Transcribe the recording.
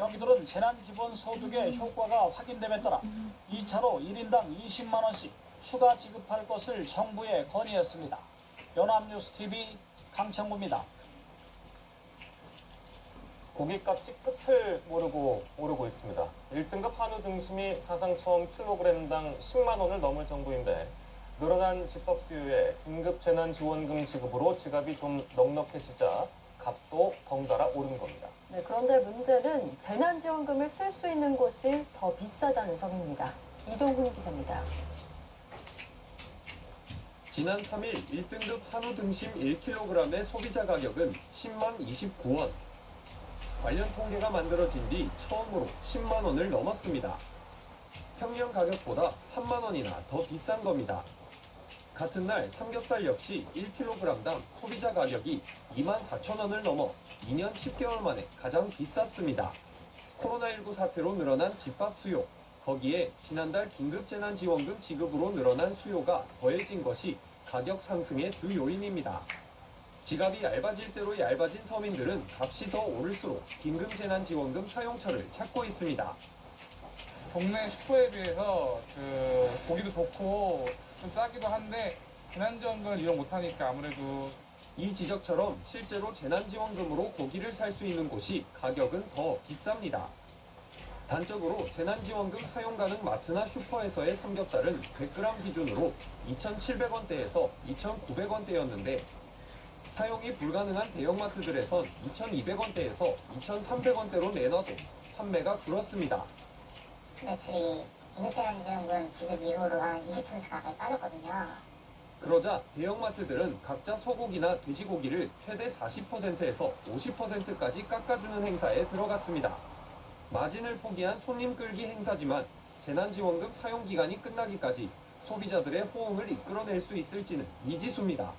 경기도는 재난기본소득의 효과가 확인됨에 따라 2차로 1인당 20만 원씩 추가 지급할 것을 정부에 건의했습니다. 연합뉴스TV 강창구입니다. 고기값이 끝을 모르고 오르고 있습니다. 1등급 한우 등심이 사상 처음 킬로그램당 10만 원을 넘을 정도인데 늘어난 집밥 수요에 긴급 재난지원금 지급으로 지갑이 좀 넉넉해지자 값도 덩달아 오른 겁니다. 네, 그런데 문제는 재난지원금을 쓸 수 있는 곳이 더 비싸다는 점입니다. 이동훈 기자입니다. 지난 3일 1등급 한우 등심 1kg의 소비자 가격은 10만 29원. 관련 통계가 만들어진 뒤 처음으로 10만 원을 넘었습니다. 평년 가격보다 3만 원이나 더 비싼 겁니다. 같은 날 삼겹살 역시 1kg당 소비자 가격이 2만 4천 원을 넘어 2년 10개월 만에 가장 비쌌습니다. 코로나19 사태로 늘어난 집밥 수요, 거기에 지난달 긴급재난지원금 지급으로 늘어난 수요가 더해진 것이 가격 상승의 주 요인입니다. 지갑이 얇아질 대로 얇아진 서민들은 값이 더 오를수록 긴급재난지원금 사용처를 찾고 있습니다. 동네 슈퍼에 비해서 그 고기도 좋고 좀 싸기도 한데 재난지원금을 이용 못하니까 아무래도 이 지적처럼 실제로 재난지원금으로 고기를 살 수 있는 곳이 가격은 더 비쌉니다. 단적으로 재난지원금 사용 가능 마트나 슈퍼에서의 삼겹살은 100g 기준으로 2,700원대에서 2,900원대였는데 사용이 불가능한 대형마트들에선 2,200원대에서 2,300원대로 내놔도 판매가 줄었습니다. 매출이 긴급재난지원금 지급 이후로 한 20% 가까이 빠졌거든요. 그러자 대형마트들은 각자 소고기나 돼지고기를 최대 40%에서 50%까지 깎아주는 행사에 들어갔습니다. 마진을 포기한 손님 끌기 행사지만 재난지원금 사용 기간이 끝나기까지 소비자들의 호응을 이끌어낼 수 있을지는 미지수입니다.